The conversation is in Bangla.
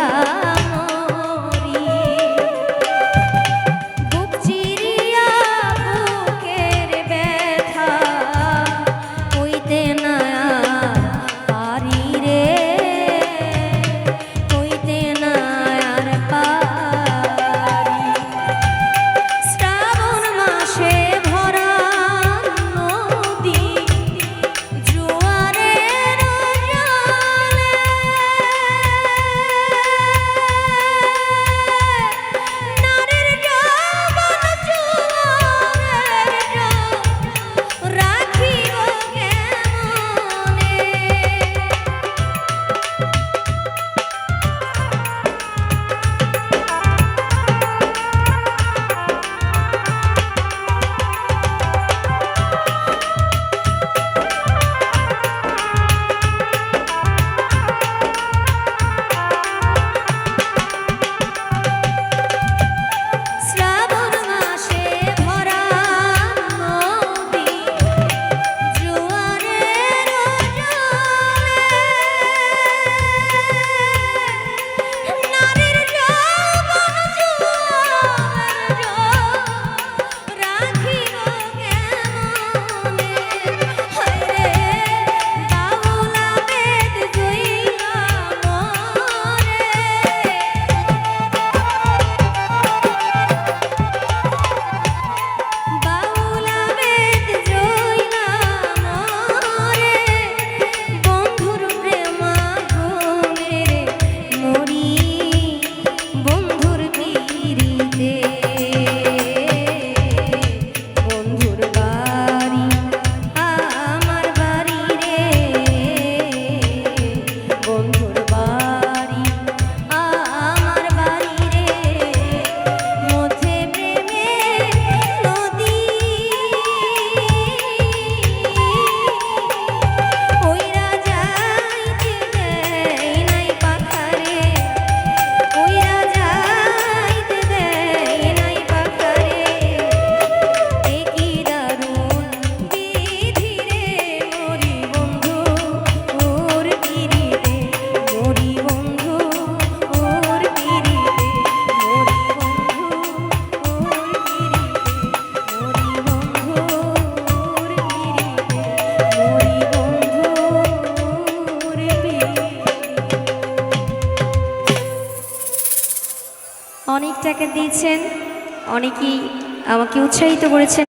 啊 টাকা দিয়েছেন অনেকেই আমাকে উৎসাহিত করেছেন।